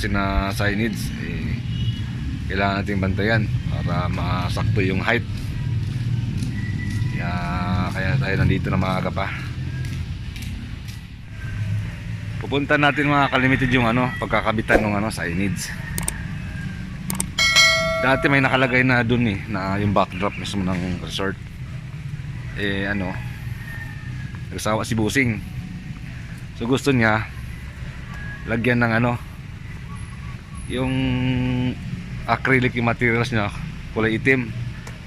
kasi na signage eh, kailangan nating bantayan para masakto yung height. Kaya, kaya tayo nandito na maaga pa. Pupunta natin mga kalimited yung ano pagkakabitan ng ano signage. Dati may nakalagay na dun eh na yung backdrop mismo ng resort. Eh ano nagsawa si Busing. So gusto niya lagyan ng ano yung acrylic yung materials niya kulay itim.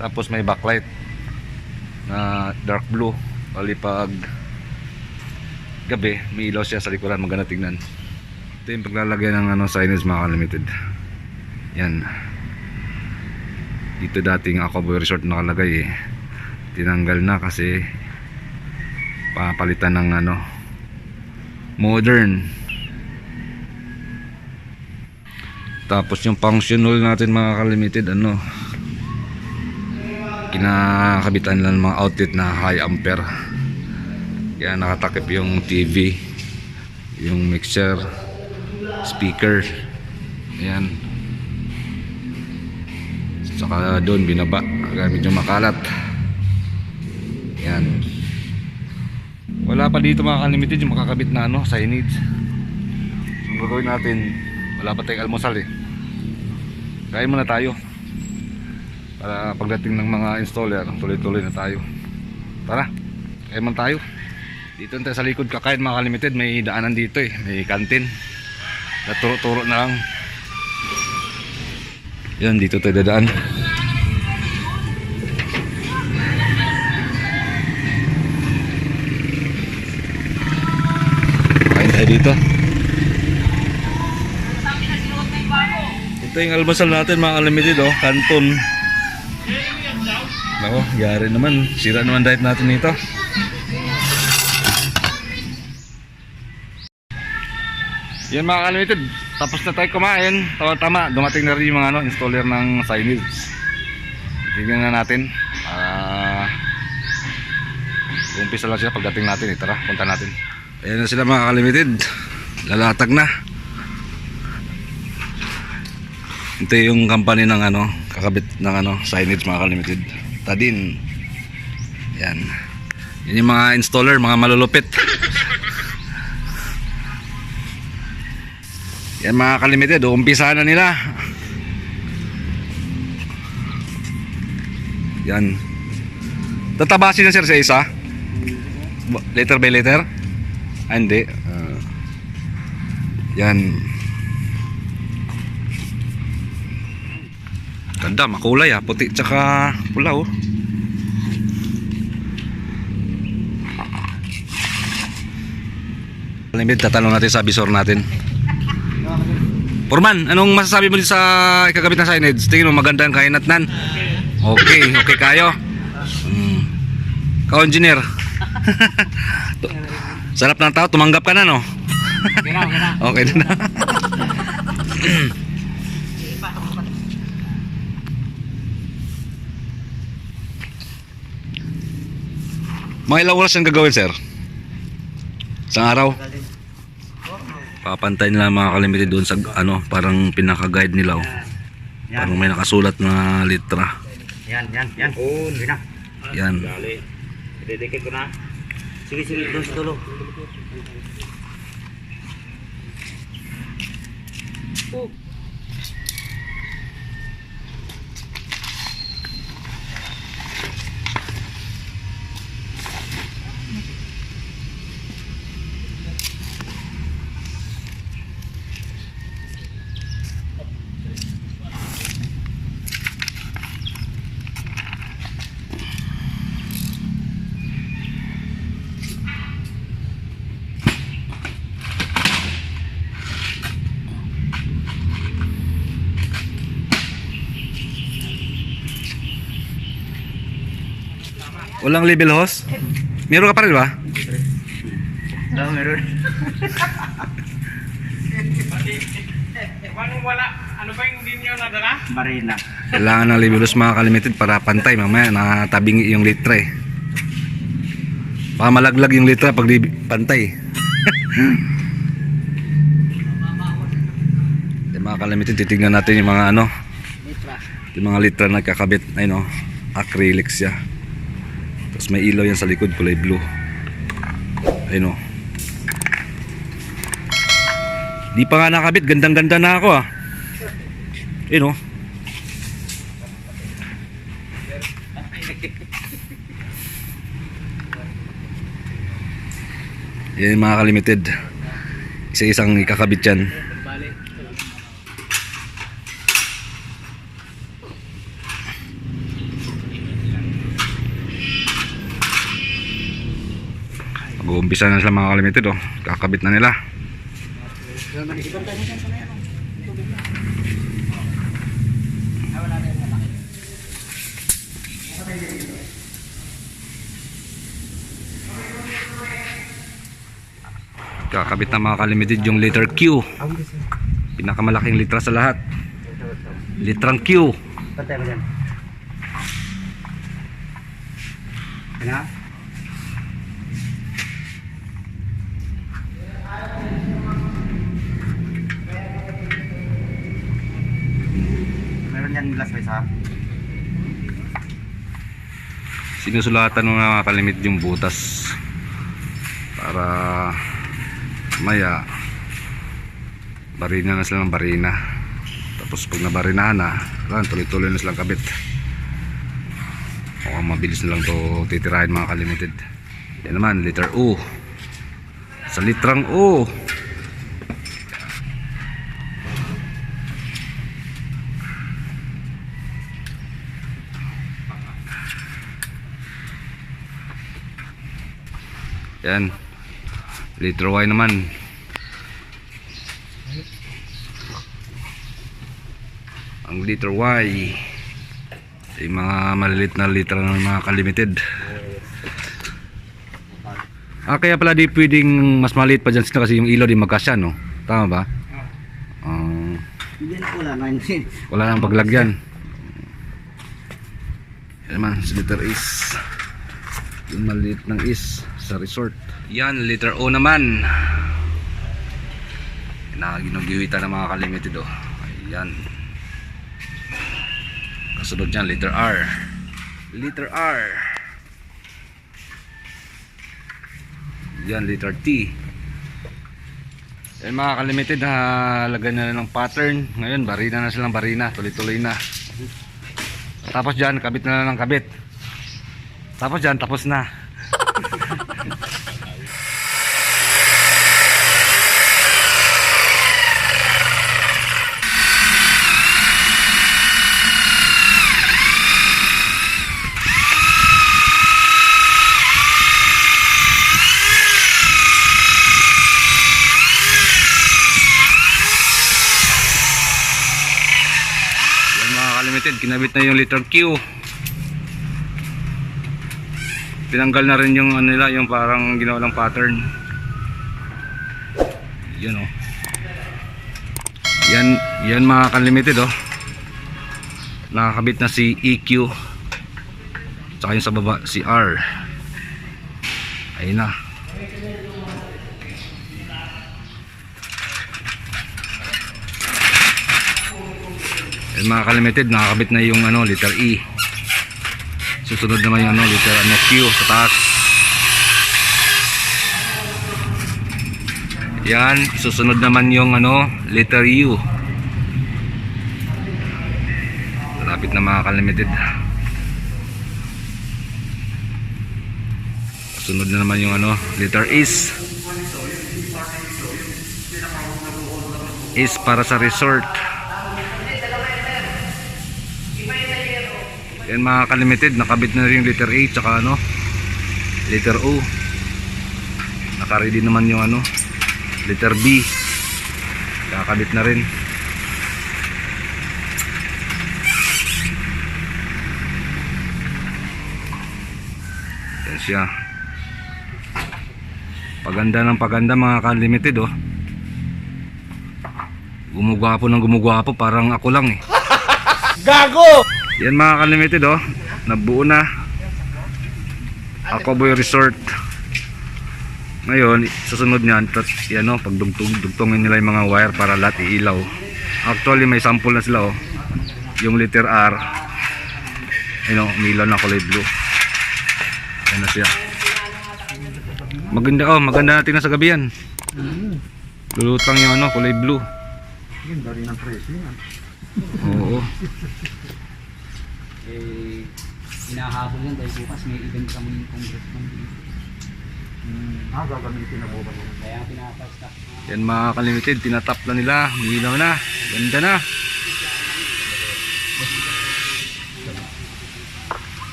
Tapos may backlight na dark blue. Bali pag gabi may ilaw siya sa likuran maganda tingnan ito yung paglalagay ng ano signage mga limited yan. Dito dating Aquaboy Resort nakalagay eh. Tinanggal na kasi papalitan ng ano modern tapos yung functional natin mga kalimited ano kinakabitan lang ng mga outlet na high ampere. Kaya nakatakip yung TV yung mixer speaker ayan. Saka doon binaba gamit yung makalat. Yan wala pa dito mga kalimited yung makakabit na ano signage. So, gagawin natin wala pa tayong almusal eh kain muna tayo. Para pagdating ng mga installer tuloy-tuloy na tayo. Tara kain muna tayo. Dito tayo sa likod kakain mga kalimited. May daanan dito eh. May kantin. Naturo-turo na lang. Yan dito tayo dadaan. Kain tayo dito ito yung almasal natin mga kalimited oh kanton Nako, yari naman. Sira naman diet natin nito. Yan mga kalimited. Tapos na tayo kumain. Tama tama. Dumating na rin yung mga ano, installer ng signage. Tignan na natin. Ah... umpisa lang sila pagdating natin. Eh. Tara, punta natin. Ayan na sila mga kalimited. Lalatag na. Ito yung company ng ano, kakabit ng ano, signage mga kalimited. Tadin. Yan. Yan yung mga installer, mga malulupit. Yan mga kalimited, umpisa na nila. Yan. Tatabasin na sir sa isa? Letter by letter? Ah, hindi. Ah. yan. Ganda, makulay ah. Puti tsaka pula oh. Limit, tatanong natin sa bisor natin. Forman, anong masasabi mo dito sa ikagabit na signage? Tingin mo maganda ang kainatnan? Okay, okay kayo. Mm. Kao engineer. Sarap ng tao, tumanggap ka na no? Okay na, okay na. Okay na. Mga ilang oras yung gagawin, sir? Isang araw? Papantay nila mga kalimited doon sa ano, parang pinaka-guide nila. Oh. Parang may nakasulat na litra. yan, yan, yan. Sige na. Yan. Dali. Idedikit ko na. Sige, sige, doon sa tulo. Walang label hose? Meron ka pa rin ba? Oo, meron. Paano wala? Ano ba yung hindi nyo nadala? Barina. Kailangan ng hose mga kalimited para pantay. Mamaya nakatabingi yung litra eh. Baka malaglag yung litra pag di pantay. Mga kalimitin, titignan natin yung mga ano, yung mga litra na kakabit. Ayun o, acrylic siya. Tapos may ilaw yan sa likod, kulay blue. Ayun o. Di pa nga nakabit, gandang-ganda na ako ah. Ayun o. Yan yung mga kalimited. Isa-isang ikakabit yan. Mag-uumpisa na sila mga kalimited oh. Kakabit na nila. Kakabit na mga kalimited yung letter Q. Pinakamalaking litra sa lahat. Litrang Q. Pantay mo dyan. Meron dyan glass ba isa? Sinusulatan ng mga kalimit yung butas para maya barina na sila ng barina. Tapos pag nabarinahan na tuloy-tuloy na silang kabit. Mukhang mabilis na lang to titirahin mga kalimited. Yan naman liter U sa litrang U yan. Liter Y naman. Ang liter Y. Yung mga malilit na litra ng mga kalimited. Ah kaya pala di pwedeng mas maliit pa dyan sila kasi yung ilaw di magkasya no? Tama ba? Ah, na wala na yun. wala nang paglagyan. Yan naman sa liter is. Yung maliit ng is sa resort. Yan liter O naman. Nakaginugiwitan ng mga kalimited oh. Ayan. Kasunod dyan liter R. Liter R. Yan liter T. Yan mga kalimited na lagyan na ng pattern. Ngayon barina na silang barina. Tuloy tuloy na. Tapos dyan kabit na lang ng kabit. Tapos dyan tapos na Yan mga kalimited, kinabit na yung liter Q. Tinanggal na rin yung ano nila, yung parang ginawa ng pattern. Yan oh. Yan, yan mga kalimited oh. Nakakabit na si EQ. Tsaka yung sa baba si R. Ayun na. Yan mga kalimited, nakakabit na yung ano, letter E. Susunod naman yung ano, letter ano, Q sa taas. Yan, susunod naman yung ano, letter U. Malapit na mga kalimited. Sunod na naman yung ano, letter is. Is para sa resort. Yan mga kalimited, nakabit na rin yung letter A tsaka ano, letter O. Nakaready naman yung ano, letter B. Kakabit na rin. Yan siya. Paganda ng paganda mga kalimited oh. Gumugwapo ng gumugwapo parang ako lang eh. Yan mga kalimited oh. Nabuo na. Ako Boy Resort. Ngayon, susunod niyan, tat, yan oh, pagdugtong, dugtongin nila yung mga wire para lahat iilaw. Actually, may sample na sila oh. Yung letter R. Ayun oh, umilaw na kulay blue. Ayan na siya. Maganda oh, maganda natin na sa gabi yan. Lulutang yung ano, kulay blue. Ganda rin ang presyo yan. Oo. Eh, hinahabol yan dahil bukas may event kami ng congressman dito. Ah, gagamitin na bukas. Kaya pinapastock. Yan mga kalimited, tinatap na nila. Umilaw na. Ganda na.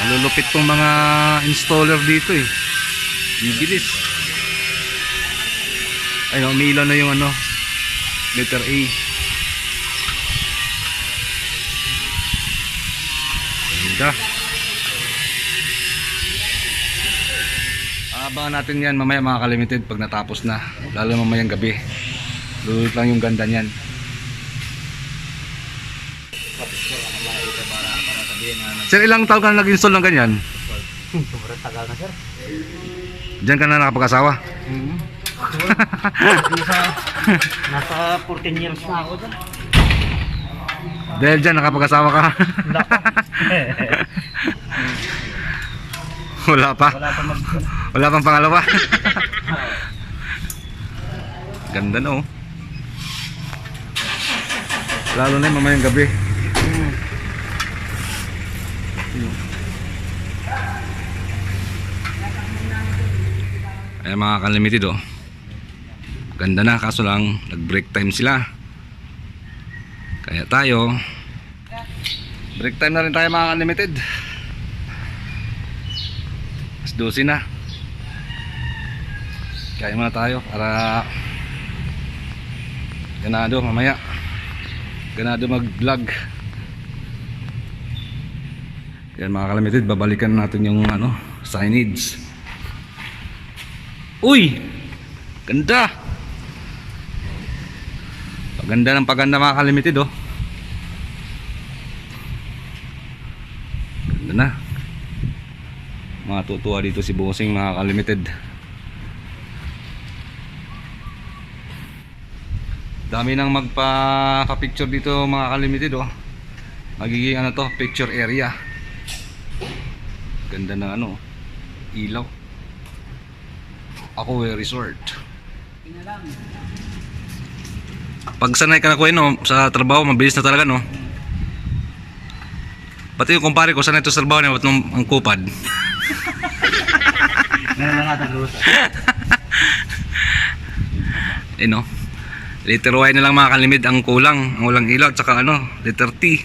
Malulupit tong mga installer dito eh. Bibilis. Ayun, umilaw na yung ano, letter A. Ganda. Abangan natin yan mamaya mga kalimited pag natapos na. Lalo mamayang gabi. Lulot lang yung ganda niyan. Sir, ilang taon ka na nag-install ng ganyan? Sobrang tagal na sir. Diyan ka na nakapag-asawa? nasa, nasa 14 years na ako dyan. Dahil dyan nakapag-asawa ka? Wala pa? Wala pa mag... Wala pang pangalawa? Ganda no? Lalo na mamayang gabi. Ay mga kalimited oh. Ganda na kaso lang nag break time sila. Kaya tayo break time na rin tayo mga kalimited. Mas 12 na. Kaya muna tayo para ganado mamaya. Ganado mag-vlog. Yan mga kalimited, babalikan natin yung ano, signage. Uy! Ganda! Paganda ng paganda mga kalimited oh. Mga tutuwa dito si Bossing mga kalimited. Dami nang magpa-picture dito mga kalimited oh. Magiging ano to, picture area. Ganda na ano, ilaw. Ako resort. Pinalang. Pag sanay ka na kuya no, sa trabaho, mabilis na talaga no. Pati yung kumpare ko, sanay ito sa trabaho niya, ba't nung ang kupad? Meron na natin lusa. Eh no. Letter Y na lang mga kalimid ang kulang. Ang walang ilaw, tsaka ano, letter T.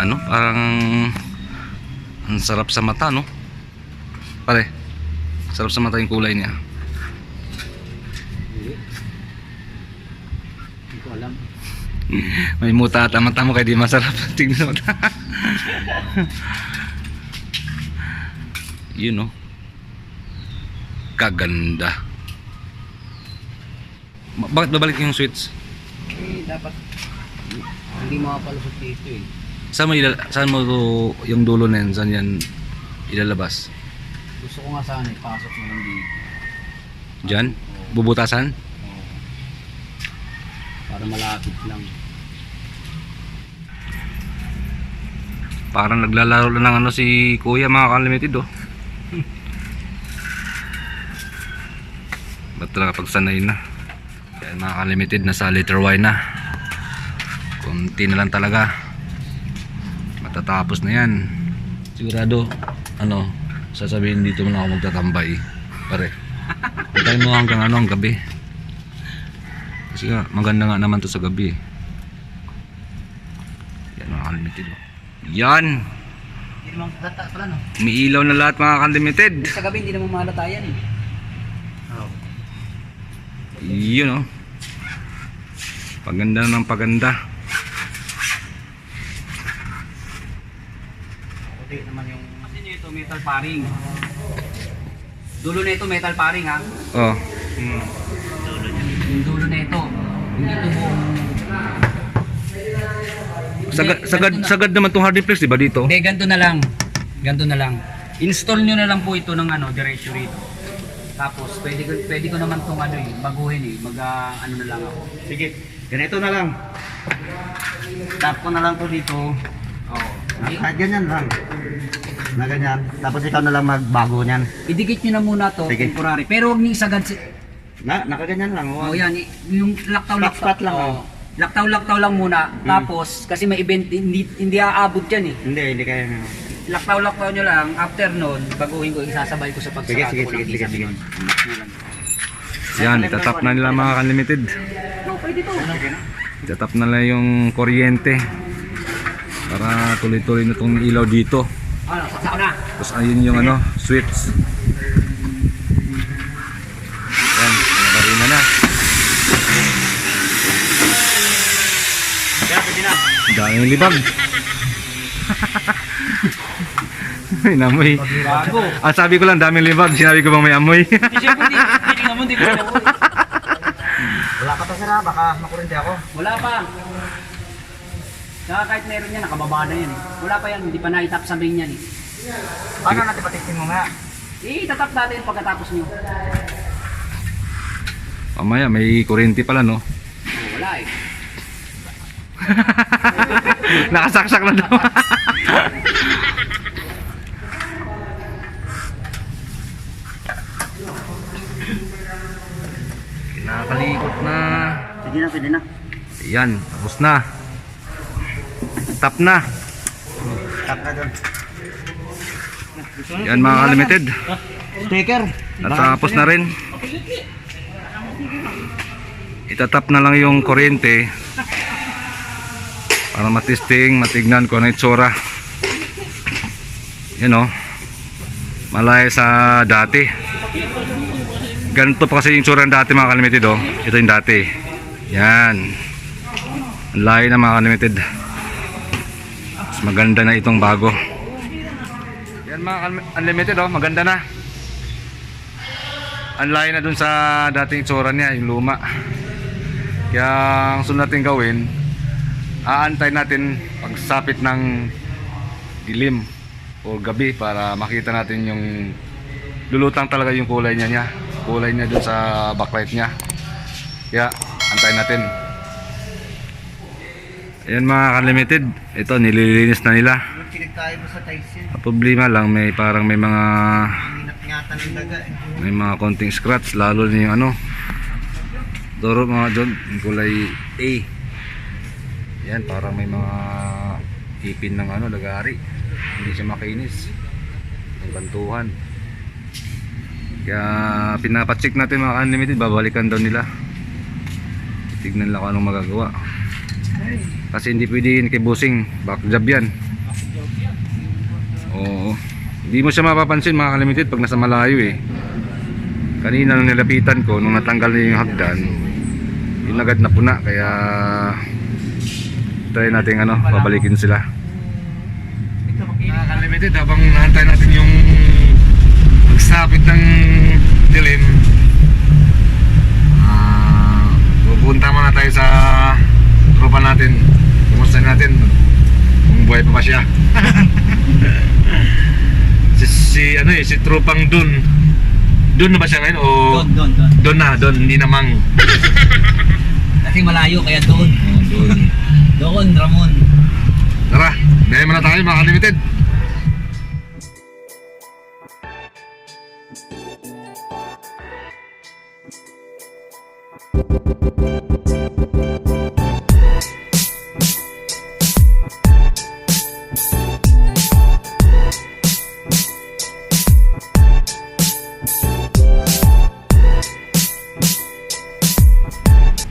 Ano, parang ang sarap sa mata, no? Pare, sarap sa mata yung kulay niya. Hindi. Hindi ko alam. May muta at ang mata mo kaya di masarap. Tingnan mo. Yun, no? Kaganda. Ma- Bakit babalik yung switch? Eh, dapat hindi makapalusot dito eh. Saan mo, ilal- saan mo to- yung dulo na yan? Saan yan ilalabas? Gusto ko nga sana ipasok mo lang dito. Diyan? Bubutasan? Para malapit lang. Parang naglalaro lang ng ano si Kuya mga kalimited oh. Ba't talaga pagsanay na? Kaya mga kalimited nasa liter Y na. Kunti na lang talaga. Matatapos na yan. Sigurado, ano, sasabihin dito mo na ako magtatambay. Pare. Patay mo hanggang ano, ang gabi. Kasi nga, maganda nga naman to sa gabi. Yan mga kalimited oh. Yan! Hindi naman pala no. Umiilaw na lahat mga kalimited. Sa gabi hindi naman malata yan eh. Oh. Yun oh. Paganda ng paganda. Puti naman yung... Kasi nyo ito metal paring. Dulo na ito metal paring ha. Oh. Hmm. Yung dulo na ito. Hindi ito buong... Sagad, sagad, sagad naman tong hardiplex, di ba dito? Hindi, ganito na lang. Ganito na lang. Install nyo na lang po ito ng ano, diretso rito. Tapos, pwede ko, pwede ko naman itong ano eh, baguhin eh. Mag, ah, ano na lang ako. Sige. Ganito na lang. Tap ko na lang to dito. Oo. Kahit ganyan lang. Na ganyan. Tapos ikaw na lang magbago niyan. Idikit nyo na muna to, Sige. temporary. Pero huwag niyo isagad si... Na, nakaganyan lang. Oh, Oh, yan. i- Yung laktaw-laktaw. Spot-spot lang, Oo. oh. Laktaw-laktaw lang muna. Tapos, kasi may event, hindi, hindi aabot yan eh. Hindi, hindi kaya. Laktaw-laktaw nyo lang. After nun, baguhin ko, isasabay ko sa Sige, pagsarado sige, ko sige, ng sige, sige. Yan, itatap na nila mga unlimited. No, pwede to. Itatap na nila yung kuryente. Para tuloy-tuloy na itong ilaw dito. Ano, saksa ko na. Tapos ayun yung ano, switch. Yan, nabarina na. Kaya pwede na. Ang daming libag. May namoy. Bago. Ang sabi ko lang daming libag, sinabi ko bang may amoy. Hindi siya po, hindi naman, hindi ko. Wala ka pa sira, baka makurente ako. Wala pa. Saka kahit meron yan, nakababa na yan eh. Wala pa yan, hindi pa na-tap sa main yan eh. Paano natin patikin mo nga? Eh, tatap natin pagkatapos nyo. Mamaya may kuryente pala no. Nakasaksak na daw. Kinakalikot na. Sige na, pwede na. Yan, tapos na. Tap na. Tap na doon. Yan mga limited. Sticker. Natapos na rin. Itatap na lang yung kuryente para matisting, matignan kung ano itsura. Yan o. Malaya sa dati. Ganito pa kasi yung itsura ng dati mga kalimited o. Ito yung dati. Yan. Ang layo na mga kalimited. Mas maganda na itong bago. Yan mga unlimited oh, maganda na. Ang layo na dun sa dating itsura niya, yung luma. Kaya ang sunod natin gawin, aantay natin pagsapit ng dilim o gabi para makita natin yung lulutang talaga yung kulay niya niya. Kulay niya dun sa backlight niya. Kaya antayin natin. Ayan mga kalimited, ito nililinis na nila. Sa problema lang may parang may mga eh. may mga konting scratch lalo na yung ano Doro mga yung kulay A yan parang may mga ipin ng ano lagari. Hindi siya makinis. Yung bantuhan. Kaya pinapacheck natin mga unlimited babalikan daw nila. Tignan lang kung anong magagawa. Kasi hindi pwede yun kay busing back job yan. Oo. Hindi mo siya mapapansin mga kalimited pag nasa malayo eh. Kanina nung nilapitan ko nung natanggal na yung hagdan yun agad na puna. Kaya try natin ano pabalikin sila. Mga kalimited habang nahantay natin yung pagsapit ng dilim ah pupunta muna tayo sa tropa natin. Kumusta natin? Kung buhay pa ba siya? Si, si ano eh si tropang dun. Dun na ba siya ngayon o Doon, doon, doon. dun na dun hindi namang Kasi malayo, kaya doon. dun. Doon, Ramon. tara dahil muna tayo mga limited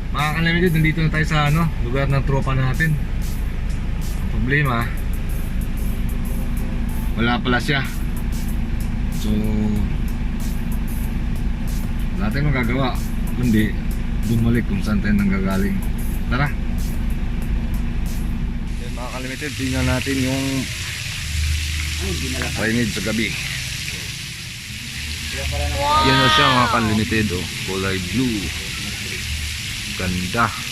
Mga kalimited, nandito na tayo sa ano, lugar ng tropa natin. Problema, wala pala siya. So, wala tayong magagawa. Kundi, bumalik kung saan tayo nanggagaling. Tara! Yan mga kalimited, tingnan natin yung drainage sa gabi. Yan na siya mga kalimited, oh. kulay blue. Ganda.